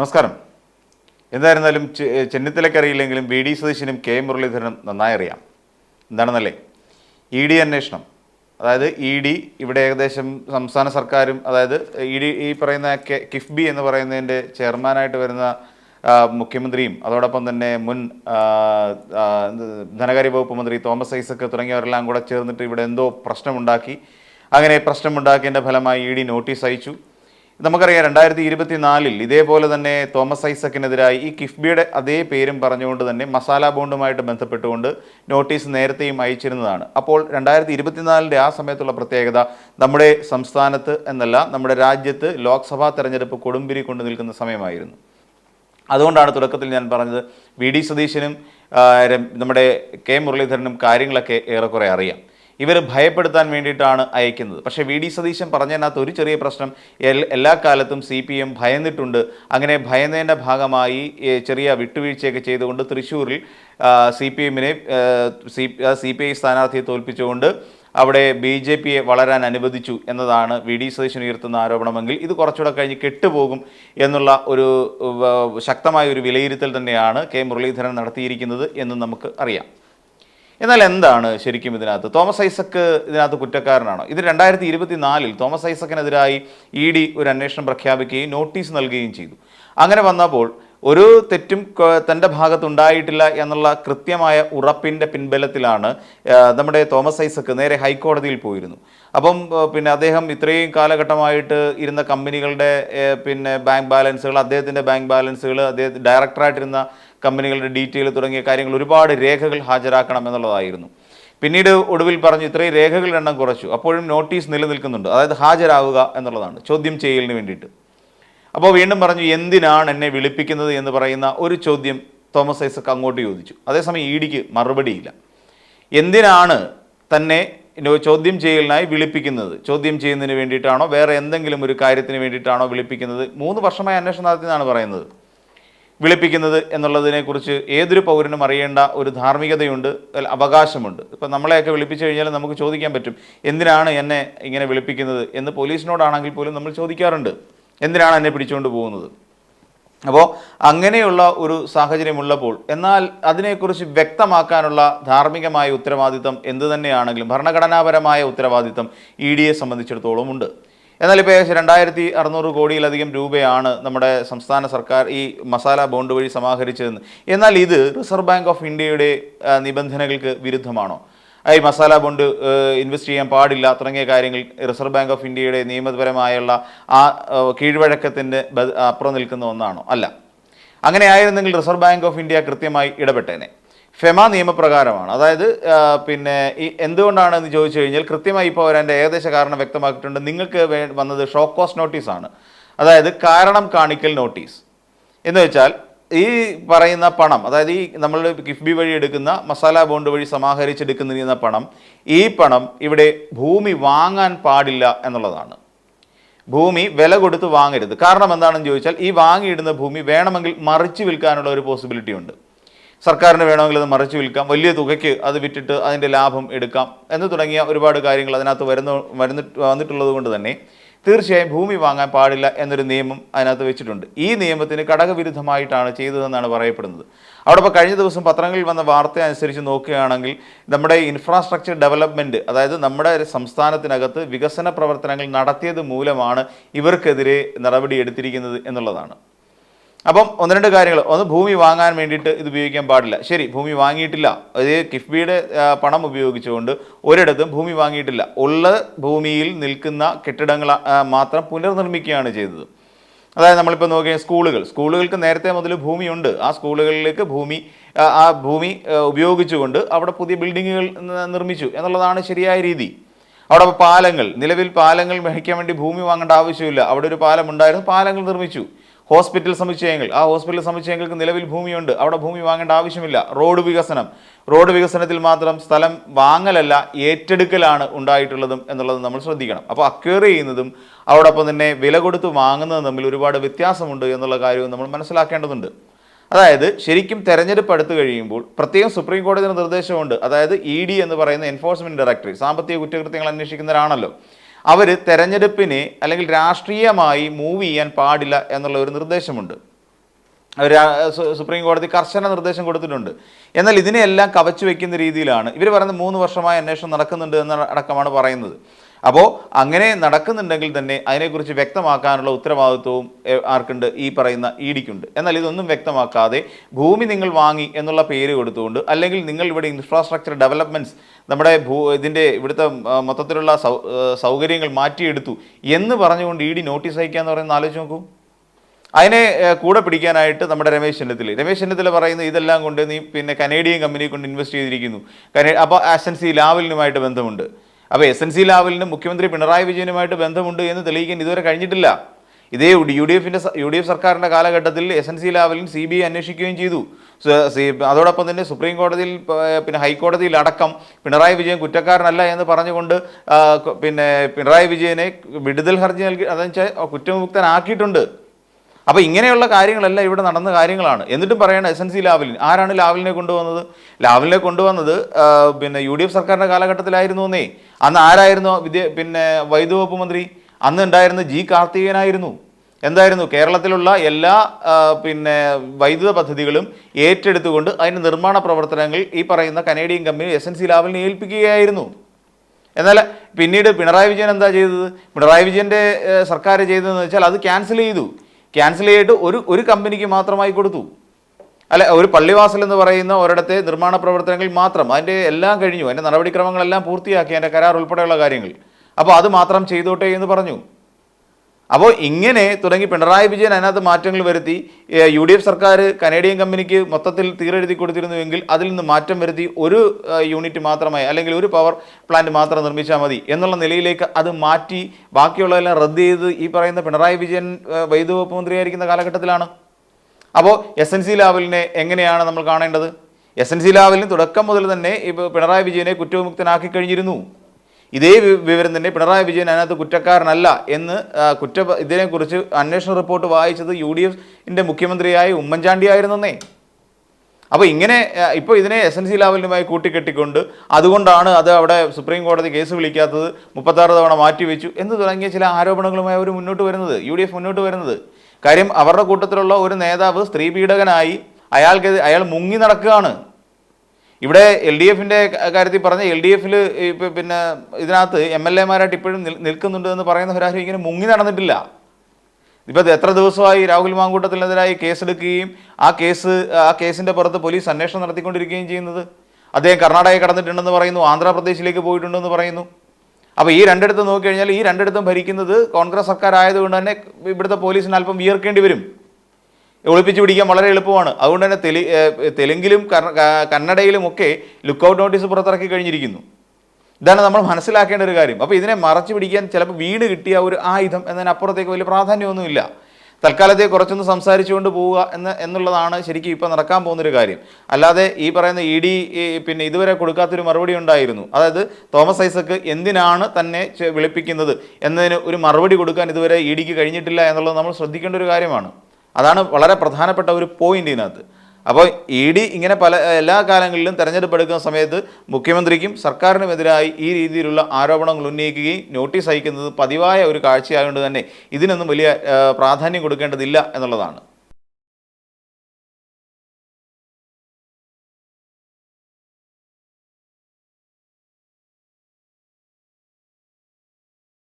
നമസ്കാരം. എന്തായിരുന്നാലും ചെ- ചെന്നിത്തലയ്ക്ക് അറിയില്ലെങ്കിലും വി ഡി സതീശനും കെ മുരളീധരനും നന്നായി അറിയാം. എന്താണെന്നല്ലേ? ഇ ഡി അന്വേഷണം. അതായത് ഇ ഡി ഇവിടെ ഏകദേശം സംസ്ഥാന സർക്കാരും അതായത് ഇ ഡി ഈ പറയുന്ന കെ- കിഫ്ബി എന്ന് പറയുന്നതിന്റെ ചെയർമാനായിട്ട് വരുന്ന മുഖ്യമന്ത്രിയും അതോടൊപ്പം തന്നെ മുൻ ധനകാര്യ വകുപ്പ് മന്ത്രി തോമസ് ഐസക് തുടങ്ങിയവരെല്ലാം കൂടെ ചേർന്നിട്ട് ഇവിടെ എന്തോ പ്രശ്നമുണ്ടാക്കി. അങ്ങനെ പ്രശ്നമുണ്ടാക്കിയതിന്റെ ഫലമായി ഇ ഡി നോട്ടീസ് അയച്ചു. നമുക്കറിയാം രണ്ടായിരത്തി ഇരുപത്തിനാലിൽ ഇതേപോലെ തന്നെ തോമസ് ഐസക്കിനെതിരായി ഈ കിഫ്ബിയുടെ അതേ പേരും പറഞ്ഞുകൊണ്ട് തന്നെ മസാല ബോണ്ടുമായിട്ട് ബന്ധപ്പെട്ടുകൊണ്ട് നോട്ടീസ് നേരത്തെയും അയച്ചിരുന്നതാണ്. അപ്പോൾ രണ്ടായിരത്തി ഇരുപത്തിനാലിന്റെ ആ സമയത്തുള്ള പ്രത്യേകത നമ്മുടെ സംസ്ഥാനത്ത് എന്നല്ല നമ്മുടെ രാജ്യത്ത് ലോക്സഭാ തെരഞ്ഞെടുപ്പ് കൊടുമ്പിരി കൊണ്ടു നിൽക്കുന്ന സമയമായിരുന്നു. അതുകൊണ്ടാണ് തുടക്കത്തിൽ ഞാൻ പറഞ്ഞത് വി ഡി സതീശനും നമ്മുടെ കെ മുരളീധരനും കാര്യങ്ങളൊക്കെ ഏറെക്കുറെ അറിയാം. ഇവർ ഭയപ്പെടുത്താൻ വേണ്ടിയിട്ടാണ് അയക്കുന്നത്. പക്ഷേ വി ഡി സതീശൻ പറഞ്ഞതിനകത്ത് ഒരു ചെറിയ പ്രശ്നം എല്ലാ കാലത്തും സി പി എം ഭയന്നിട്ടുണ്ട്. അങ്ങനെ ഭയന്നതിന്റെ ഭാഗമായി ചെറിയ വിട്ടുവീഴ്ചയൊക്കെ ചെയ്തുകൊണ്ട് തൃശ്ശൂരിൽ സി പി എമ്മിനെ സി സി പി ഐ സ്ഥാനാർത്ഥിയെ തോൽപ്പിച്ചുകൊണ്ട് അവിടെ ബി ജെ പിയെ വളരാൻ അനുവദിച്ചു എന്നതാണ് വി ഡി സതീശൻ ഉയർത്തുന്ന ആരോപണമെങ്കിൽ ഇത് കുറച്ചുകൂടെ കഴിഞ്ഞ് കെട്ടുപോകും എന്നുള്ള ഒരു ശക്തമായ ഒരു വിലയിരുത്തൽ തന്നെയാണ് കെ മുരളീധരൻ നടത്തിയിരിക്കുന്നത് എന്ന് നമുക്ക് അറിയാം. എന്നാൽ എന്താണ് ശരിക്കും ഇതിനകത്ത്? തോമസ് ഐസക്ക് ഇതിനകത്ത് കുറ്റക്കാരനാണോ? ഇത് രണ്ടായിരത്തി ഇരുപത്തി നാലിൽ തോമസ് ഐസക്കിനെതിരായി ഇ ഡി ഒരു അന്വേഷണം പ്രഖ്യാപിക്കുകയും നോട്ടീസ് നൽകുകയും ചെയ്തു. അങ്ങനെ വന്നപ്പോൾ ഒരു തെറ്റും തന്റെ ഭാഗത്തുണ്ടായിട്ടില്ല എന്നുള്ള കൃത്യമായ ഉറപ്പിന്റെ പിൻബലത്തിലാണ് നമ്മുടെ തോമസ് ഐസക്ക് നേരെ ഹൈക്കോടതിയിൽ പോയിരുന്നു. അപ്പം പിന്നെ അദ്ദേഹം ഇത്രയും കാലഘട്ടമായിട്ട് ഇരുന്ന കമ്പനികളുടെ പിന്നെ ബാങ്ക് ബാലൻസുകൾ അദ്ദേഹത്തിന്റെ ബാങ്ക് ബാലൻസുകൾ അദ്ദേഹം ഡയറക്ടറായിട്ടിരുന്ന കമ്പനികളുടെ ഡീറ്റെയിൽ തുടങ്ങിയ കാര്യങ്ങൾ ഒരുപാട് രേഖകൾ ഹാജരാക്കണം എന്നുള്ളതായിരുന്നു. പിന്നീട് ഒടുവിൽ പറഞ്ഞു ഇത്രയും രേഖകളുടെ എണ്ണം കുറച്ചു. അപ്പോഴും നോട്ടീസ് നിലനിൽക്കുന്നുണ്ട്. അതായത് ഹാജരാകുക എന്നുള്ളതാണ്. ചോദ്യം ചെയ്യലിന് വേണ്ടിയിട്ട്. അപ്പോൾ വീണ്ടും പറഞ്ഞു എന്തിനാണ് എന്നെ വിളിപ്പിക്കുന്നത്? എന്ന് പറയുന്ന ഒരു ചോദ്യം തോമസ് ഐസക് അങ്ങോട്ട് ചോദിച്ചു. അതേസമയം ഇ ഡിക്ക് മറുപടിയില്ല. എന്തിനാണ് തന്നെ ചോദ്യം ചെയ്യലിനായി വിളിപ്പിക്കുന്നത്? ചോദ്യം ചെയ്യുന്നതിന് വേണ്ടിയിട്ടാണോ വേറെ എന്തെങ്കിലും ഒരു കാര്യത്തിന് വേണ്ടിയിട്ടാണോ വിളിപ്പിക്കുന്നത്? മൂന്ന് വർഷമായി അന്വേഷണം നടത്തിയെന്നാണ് പറയുന്നത്. വിളിപ്പിക്കുന്നത് എന്നുള്ളതിനെക്കുറിച്ച് ഏതൊരു പൗരനും അറിയേണ്ട ഒരു ധാർമ്മികതയുണ്ട് അവകാശമുണ്ട്. ഇപ്പം നമ്മളെയൊക്കെ വിളിപ്പിച്ചു കഴിഞ്ഞാൽ നമുക്ക് ചോദിക്കാൻ പറ്റും എന്തിനാണ് എന്നെ ഇങ്ങനെ വിളിപ്പിക്കുന്നത് എന്ന് പോലീസിനോടാണെങ്കിൽ പോലും നമ്മൾ ചോദിക്കാറുണ്ട്. എന്തിനാണ് എന്നെ പിടിച്ചുകൊണ്ട് പോകുന്നത്? അപ്പോൾ അങ്ങനെയുള്ള ഒരു സാഹചര്യമുള്ളപ്പോൾ എന്നാൽ അതിനെക്കുറിച്ച് വ്യക്തമാക്കാനുള്ള ധാർമ്മികമായ ഉത്തരവാദിത്തം എന്തു തന്നെയാണെങ്കിലും ഭരണഘടനാപരമായ ഉത്തരവാദിത്തം ഇ ഡിയെ സംബന്ധിച്ചിടത്തോളം ഉണ്ട് എന്നാൽ ഇപ്പോൾ ഏകദേശം രണ്ടായിരത്തി അറുന്നൂറ് കോടിയിലധികം രൂപയാണ് നമ്മുടെ സംസ്ഥാന സർക്കാർ ഈ മസാല ബോണ്ട് വഴി സമാഹരിച്ചതെന്ന്. എന്നാൽ ഇത് റിസർവ് ബാങ്ക് ഓഫ് ഇന്ത്യയുടെ നിബന്ധനകൾക്ക് വിരുദ്ധമാണോ? ഈ മസാല ബോണ്ട് ഇൻവെസ്റ്റ് ചെയ്യാൻ പാടില്ല തുടങ്ങിയ കാര്യങ്ങൾ റിസർവ് ബാങ്ക് ഓഫ് ഇന്ത്യയുടെ നിയമപരമായുള്ള ആ കീഴ്വഴക്കത്തിന്റെ അപ്പുറം നിൽക്കുന്ന ഒന്നാണോ? അല്ല. അങ്ങനെ ആയിരുന്നെങ്കിൽ റിസർവ് ബാങ്ക് ഓഫ് ഇന്ത്യ കൃത്യമായി ഇടപെട്ടേനെ. ഫെമ നിയമപ്രകാരമാണ്. അതായത് പിന്നെ ഈ എന്തുകൊണ്ടാണ് എന്ന് ചോദിച്ചു കഴിഞ്ഞാൽ കൃത്യമായി ഇപ്പോൾ അവരതിന്റെ ഏകദേശ കാരണം വ്യക്തമാക്കിയിട്ടുണ്ട്. നിങ്ങൾക്ക് വന്നത് ഷോക്ക് കോസ്റ്റ് നോട്ടീസാണ് അതായത് കാരണം കാണിക്കൽ നോട്ടീസ് എന്ന് വെച്ചാൽ ഈ പറയുന്ന പണം അതായത് ഈ നമ്മൾ കിഫ്ബി വഴി എടുക്കുന്ന മസാല ബോണ്ട് വഴി സമാഹരിച്ചെടുക്കുന്ന പണം ഈ പണം ഇവിടെ ഭൂമി വാങ്ങാൻ പാടില്ല എന്നുള്ളതാണ്. ഭൂമി വില കൊടുത്ത് വാങ്ങരുത്. കാരണം എന്താണെന്ന് ചോദിച്ചാൽ ഈ വാങ്ങിയിടുന്ന ഭൂമി വേണമെങ്കിൽ മറിച്ച് വിൽക്കാനുള്ള ഒരു പോസിബിലിറ്റി ഉണ്ട്. സർക്കാരിന് വേണമെങ്കിൽ അത് മറിച്ചു വിൽക്കാം. വലിയ തുകയ്ക്ക് അത് വിറ്റിട്ട് അതിന്റെ ലാഭം എടുക്കാം എന്ന് തുടങ്ങിയ ഒരുപാട് കാര്യങ്ങൾ അതിനകത്ത് വരുന്ന വരുന്നിട്ട് വന്നിട്ടുള്ളത് കൊണ്ട് തന്നെ തീർച്ചയായും ഭൂമി വാങ്ങാൻ പാടില്ല എന്നൊരു നിയമം അതിനകത്ത് വെച്ചിട്ടുണ്ട്. ഈ നിയമത്തിന് ഘടകവിരുദ്ധമായിട്ടാണ് ചെയ്തതെന്നാണ് പറയപ്പെടുന്നത്. അവിടെ ഇപ്പോൾ കഴിഞ്ഞ ദിവസം പത്രങ്ങളിൽ വന്ന വാർത്ത അനുസരിച്ച് നോക്കുകയാണെങ്കിൽ നമ്മുടെ ഇൻഫ്രാസ്ട്രക്ചർ ഡെവലപ്മെന്റ് അതായത് നമ്മുടെ സംസ്ഥാനത്തിനകത്ത് വികസന പ്രവർത്തനങ്ങൾ നടത്തിയത് മൂലമാണ് ഇവർക്കെതിരെ നടപടി എടുത്തിരിക്കുന്നത് എന്നുള്ളതാണ്. അപ്പം ഒന്ന് രണ്ട് കാര്യങ്ങൾ. ഒന്ന് ഭൂമി വാങ്ങാൻ വേണ്ടിയിട്ട് ഇത് ഉപയോഗിക്കാൻ പാടില്ല. ശരി ഭൂമി വാങ്ങിയിട്ടില്ല. അത് കിഫ്ബിയുടെ പണം ഉപയോഗിച്ചുകൊണ്ട് ഒരിടത്തും ഭൂമി വാങ്ങിയിട്ടില്ല. ഉള്ള ഭൂമിയിൽ നിൽക്കുന്ന കെട്ടിടങ്ങൾ മാത്രം പുനർനിർമ്മിക്കുകയാണ് ചെയ്തത്. അതായത് നമ്മളിപ്പോൾ നോക്കിയ സ്കൂളുകൾ. സ്കൂളുകൾക്ക് നേരത്തെ മുതൽ ഭൂമിയുണ്ട്. ആ സ്കൂളുകളിലേക്ക് ഭൂമി ആ, ഭൂമി ഉപയോഗിച്ചുകൊണ്ട് അവിടെ പുതിയ ബിൽഡിങ്ങുകൾ നിർമ്മിച്ചു എന്നുള്ളതാണ് ശരിയായ രീതി. അവിടെ പാലങ്ങൾ. നിലവിൽ പാലങ്ങൾ വഹിക്കാൻ വേണ്ടി ഭൂമി വാങ്ങേണ്ട ആവശ്യമില്ല. അവിടെ ഒരു പാലം ഉണ്ടായിരുന്നു. പാലങ്ങൾ നിർമ്മിച്ചു. ഹോസ്പിറ്റൽ സമുച്ചയങ്ങൾ. ആ ഹോസ്പിറ്റൽ സമുച്ചയങ്ങൾക്ക് നിലവിൽ ഭൂമിയുണ്ട്. അവിടെ ഭൂമി വാങ്ങേണ്ട ആവശ്യമില്ല. റോഡ് വികസനം. റോഡ് വികസനത്തിൽ മാത്രം സ്ഥലം വാങ്ങലല്ല ഏറ്റെടുക്കലാണ് ഉണ്ടായിട്ടുള്ളതും എന്നുള്ളത് നമ്മൾ ശ്രദ്ധിക്കണം. അപ്പോൾ അക്വയർ ചെയ്യുന്നതും അതോടൊപ്പം തന്നെ വില കൊടുത്ത് വാങ്ങുന്നതും തമ്മിൽ ഒരുപാട് വ്യത്യാസമുണ്ട് എന്നുള്ള കാര്യവും നമ്മൾ മനസ്സിലാക്കേണ്ടതുണ്ട്. അതായത് ശരിക്കും തെരഞ്ഞെടുപ്പ് അടുത്ത് കഴിയുമ്പോൾ പ്രത്യേകം സുപ്രീം കോടതിയുടെ നിർദ്ദേശമുണ്ട്. അതായത് ഇ ഡി എന്ന് പറയുന്ന എൻഫോഴ്സ്മെന്റ് ഡയറക്ടറേറ്റ് സാമ്പത്തിക കുറ്റകൃത്യങ്ങൾ അന്വേഷിക്കുന്നവരാണല്ലോ. അവർ തെരഞ്ഞെടുപ്പിനെ അല്ലെങ്കിൽ രാഷ്ട്രീയമായി മൂവ് ചെയ്യാൻ പാടില്ല എന്നുള്ള ഒരു നിർദ്ദേശമുണ്ട്. അവർ സുപ്രീം കോടതി കർശന നിർദ്ദേശം കൊടുത്തിട്ടുണ്ട്. എന്നാൽ ഇതിനെയെല്ലാം കവച്ചു വെക്കുന്ന രീതിയിലാണ് ഇവർ പറയുന്നത് മൂന്ന് വർഷമായ അന്വേഷണം നടക്കുന്നുണ്ട് എന്ന അടക്കമാണ് പറയുന്നത്. അപ്പോൾ അങ്ങനെ നടക്കുന്നുണ്ടെങ്കിൽ തന്നെ അതിനെക്കുറിച്ച് വ്യക്തമാക്കാനുള്ള ഉത്തരവാദിത്വവും ആർക്കുണ്ട്? ഈ പറയുന്ന ഇ ഡിക്കുണ്ട്. എന്നാൽ ഇതൊന്നും വ്യക്തമാക്കാതെ ഭൂമി നിങ്ങൾ വാങ്ങി എന്നുള്ള പേര് കൊടുത്തുകൊണ്ട് അല്ലെങ്കിൽ നിങ്ങൾ ഇവിടെ ഇൻഫ്രാസ്ട്രക്ചർ ഡെവലപ്മെന്റ്സ് നമ്മുടെ ഭൂ ഇതിന്റെ ഇവിടുത്തെ മൊത്തത്തിലുള്ള സൗ സൗകര്യങ്ങൾ മാറ്റിയെടുത്തു എന്ന് പറഞ്ഞുകൊണ്ട് ഇ ഡി നോട്ടീസ് അയക്കുക എന്ന് പറയുന്നത് ആലോചിച്ച് നോക്കൂ. അതിനെ കൂടെ പിടിക്കാനായിട്ട് നമ്മുടെ രമേശ് ചെന്നിത്തല. രമേശ് ചെന്നിത്തല പറയുന്നത് ഇതെല്ലാം കൊണ്ട് നീ പിന്നെ കനേഡിയൻ കമ്പനിയെ കൊണ്ട് ഇൻവെസ്റ്റ് ചെയ്തിരിക്കുന്നു. കനേ അപ്പോൾ ആസൻസി ലാവലിനുമായിട്ട് ബന്ധമുണ്ട്. അപ്പോൾ എസ് എൻ സി ലാവലിന് മുഖ്യമന്ത്രി പിണറായി വിജയനുമായിട്ട് ബന്ധമുണ്ട് എന്ന് തെളിയിക്കാൻ ഇതുവരെ കഴിഞ്ഞിട്ടില്ല. ഇതേ യു ഡി എഫിന്റെ യു ഡി എഫ് സർക്കാരിന്റെ കാലഘട്ടത്തിൽ S N C Lavalin C B I അന്വേഷിക്കുകയും ചെയ്തു. അതോടൊപ്പം തന്നെ സുപ്രീം കോടതിയിൽ പിന്നെ ഹൈക്കോടതിയിൽ അടക്കം പിണറായി വിജയൻ കുറ്റക്കാരനല്ല എന്ന് പറഞ്ഞുകൊണ്ട് പിന്നെ പിണറായി വിജയനെ വിടുതൽ ഹർജി നൽകി അതെന്ന് വെച്ചാൽ കുറ്റമുക്തനാക്കിയിട്ടുണ്ട് അപ്പോൾ ഇങ്ങനെയുള്ള കാര്യങ്ങളെല്ലാം ഇവിടെ നടന്ന കാര്യങ്ങളാണ്. എന്നിട്ടും പറയണ എസ് എൻ സി ലാവലിൻ ആരാണ് ലാവലിനെ കൊണ്ടുവന്നത്? ലാവലിനെ കൊണ്ടുവന്നത് പിന്നെ യു ഡി എഫ് സർക്കാരിന്റെ കാലഘട്ടത്തിലായിരുന്നു എന്നേ. അന്ന് ആരായിരുന്നു? വിദ്യ പിന്നെ വൈദ്യുത വകുപ്പ് മന്ത്രി. അന്ന് ഉണ്ടായിരുന്ന ജി കാർത്തികേയനായിരുന്നു. എന്തായിരുന്നു? കേരളത്തിലുള്ള എല്ലാ പിന്നെ വൈദ്യുത പദ്ധതികളും ഏറ്റെടുത്തുകൊണ്ട് അതിന്റെ നിർമ്മാണ പ്രവർത്തനങ്ങൾ ഈ പറയുന്ന Canadian company S N C ലാവലിനെ ഏൽപ്പിക്കുകയായിരുന്നു. എന്നാൽ പിന്നീട് പിണറായി വിജയൻ എന്താ ചെയ്തത്? പിണറായി വിജയന്റെ സർക്കാർ ചെയ്തതെന്ന് വെച്ചാൽ അത് ക്യാൻസൽ ചെയ്തു. ക്യാൻസൽ ചെയ്തിട്ട് ഒരു ഒരു കമ്പനിക്ക് മാത്രമായി കൊടുത്തു. അല്ല ഒരു പള്ളിവാസൽ എന്ന് പറയുന്ന ഒരിടത്തെ നിർമ്മാണ പ്രവർത്തനങ്ങൾ മാത്രം അതിന്റെ എല്ലാം കഴിഞ്ഞു. അതിന്റെ നടപടിക്രമങ്ങളെല്ലാം പൂർത്തിയാക്കി അതിന്റെ കരാർ ഉൾപ്പെടെയുള്ള കാര്യങ്ങൾ. അപ്പോൾ അത് മാത്രം ചെയ്തോട്ടെ എന്ന് പറഞ്ഞു. അപ്പോൾ ഇങ്ങനെ തുടങ്ങി പിണറായി വിജയൻ അതിനകത്ത് മാറ്റങ്ങൾ വരുത്തി യു ഡി എഫ് സർക്കാർ കനേഡിയൻ കമ്പനിക്ക് മൊത്തത്തിൽ തീരെഴുതി കൊടുത്തിരുന്നുവെങ്കിൽ അതിൽ നിന്ന് മാറ്റം വരുത്തി ഒരു യൂണിറ്റ് മാത്രമായി അല്ലെങ്കിൽ ഒരു പവർ പ്ലാന്റ് മാത്രം നിർമ്മിച്ചാൽ മതി എന്നുള്ള നിലയിലേക്ക് അത് മാറ്റി ബാക്കിയുള്ളതെല്ലാം റദ്ദ് ചെയ്ത് ഈ പറയുന്ന പിണറായി വിജയൻ വൈദ്യുത വകുപ്പ് മന്ത്രിയായിരിക്കുന്ന കാലഘട്ടത്തിലാണ്. അപ്പോൾ എസ് എൻ സി ലാവലിനെ എങ്ങനെയാണ് നമ്മൾ കാണേണ്ടത്? എസ് എൻ സി ലാവലിന് തുടക്കം മുതൽ തന്നെ ഇപ്പോൾ പിണറായി വിജയനെ കുറ്റവിമുക്തനാക്കി കഴിഞ്ഞിരുന്നു. ഇതേ വിവരം തന്നെ പിണറായി വിജയൻ അതിനകത്ത് കുറ്റക്കാരനല്ല എന്ന് കുറ്റ ഇതിനെക്കുറിച്ച് അന്വേഷണ റിപ്പോർട്ട് വായിച്ചത് യു ഡി എഫിന്റെ മുഖ്യമന്ത്രിയായ ഉമ്മൻചാണ്ടിയായിരുന്നേ അപ്പോൾ ഇങ്ങനെ ഇപ്പോൾ ഇതിനെ എസ് എൻ സി ലാവലിനുമായി കൂട്ടിക്കെട്ടിക്കൊണ്ട് അതുകൊണ്ടാണ് അത് അവിടെ സുപ്രീം കോടതി കേസ് വിളിക്കാത്തത് മുപ്പത്താറ് തവണ മാറ്റിവെച്ചു എന്ന് തുടങ്ങിയ ചില ആരോപണങ്ങളുമായി അവർ മുന്നോട്ട് വരുന്നത് യു ഡി എഫ് മുന്നോട്ട് വരുന്നത്. കാര്യം അവരുടെ കൂട്ടത്തിലുള്ള ഒരു നേതാവ് സ്ത്രീ പീഡകനായി അയാൾക്ക് അയാൾ മുങ്ങി നടക്കുകയാണ്. ഇവിടെ എൽ ഡി എഫിന്റെ കാര്യത്തിൽ പറഞ്ഞ എൽ ഡി എഫിൽ പിന്നെ ഇതിനകത്ത് എം എൽ എമാരായിട്ട് ഇപ്പോഴും നിൽ- നിൽക്കുന്നുണ്ട് എന്ന് പറയുന്നവരാരും ഇങ്ങനെ മുങ്ങി നടന്നിട്ടില്ല. ഇപ്പോൾ എത്ര ദിവസമായി രാഹുൽ മാങ്കൂട്ടത്തിനെതിരായി കേസെടുക്കുകയും ആ കേസ് ആ കേസിന്റെ പുറത്ത് പോലീസ് അന്വേഷണം നടത്തിക്കൊണ്ടിരിക്കുകയും ചെയ്യുന്നത്. അദ്ദേഹം കർണാടകയിൽ കടന്നിട്ടുണ്ടെന്ന് പറയുന്നു ആന്ധ്രാപ്രദേശിലേക്ക് പോയിട്ടുണ്ടെന്ന് പറയുന്നു. അപ്പോൾ ഈ രണ്ടിടത്തും നോക്കിക്കഴിഞ്ഞാൽ ഈ രണ്ടിടത്തും ഭരിക്കുന്നത് കോൺഗ്രസ് സർക്കാർ ആയതുകൊണ്ട് തന്നെ ഇവിടുത്തെ പോലീസിന് അല്പം വിയർക്കേണ്ടി വരും. ഒളിപ്പിച്ച് പിടിക്കാൻ വളരെ എളുപ്പമാണ്. അതുകൊണ്ട് തന്നെ തെലി തെലുങ്കിലും കന്നഡയിലും ഒക്കെ ലുക്കൗട്ട് നോട്ടീസ് പുറത്തിറക്കി കഴിഞ്ഞിരിക്കുന്നു. ഇതാണ് നമ്മൾ മനസ്സിലാക്കേണ്ട ഒരു കാര്യം. അപ്പോൾ ഇതിനെ മറച്ചു പിടിക്കാൻ ചിലപ്പോൾ വീട് കിട്ടിയ ഒരു ആയുധം എന്നതിനപ്പുറത്തേക്ക് വലിയ പ്രാധാന്യമൊന്നുമില്ല. തൽക്കാലത്തെ കുറച്ചൊന്ന് സംസാരിച്ചുകൊണ്ട് പോവുക എന്ന് എന്നുള്ളതാണ് ശരിക്കും ഇപ്പോൾ നടക്കാൻ പോകുന്നൊരു കാര്യം. അല്ലാതെ ഈ പറയുന്ന ഇ ഡി പിന്നെ ഇതുവരെ കൊടുക്കാത്തൊരു മറുപടി ഉണ്ടായിരുന്നു. അതായത് തോമസ് ഐസക്ക് എന്തിനാണ് തന്നെ വിളിപ്പിക്കുന്നത് എന്നതിന് ഒരു മറുപടി കൊടുക്കാൻ ഇതുവരെ ഇ ഡിക്ക് കഴിഞ്ഞിട്ടില്ല എന്നുള്ളത് നമ്മൾ ശ്രദ്ധിക്കേണ്ട ഒരു കാര്യമാണ്. അതാണ് വളരെ പ്രധാനപ്പെട്ട ഒരു പോയിന്റ് ഇതിനകത്ത്. അപ്പോൾ ഇ ഡി ഇങ്ങനെ പല എല്ലാ കാലങ്ങളിലും തെരഞ്ഞെടുപ്പ് എടുക്കുന്ന സമയത്ത് മുഖ്യമന്ത്രിക്കും സർക്കാരിനുമെതിരായി ഈ രീതിയിലുള്ള ആരോപണങ്ങൾ ഉന്നയിക്കുകയും നോട്ടീസ് അയക്കുന്നത് പതിവായ ഒരു കാഴ്ചയായതുകൊണ്ട് തന്നെ ഇതിനൊന്നും വലിയ പ്രാധാന്യം കൊടുക്കേണ്ടതില്ല എന്നുള്ളതാണ്.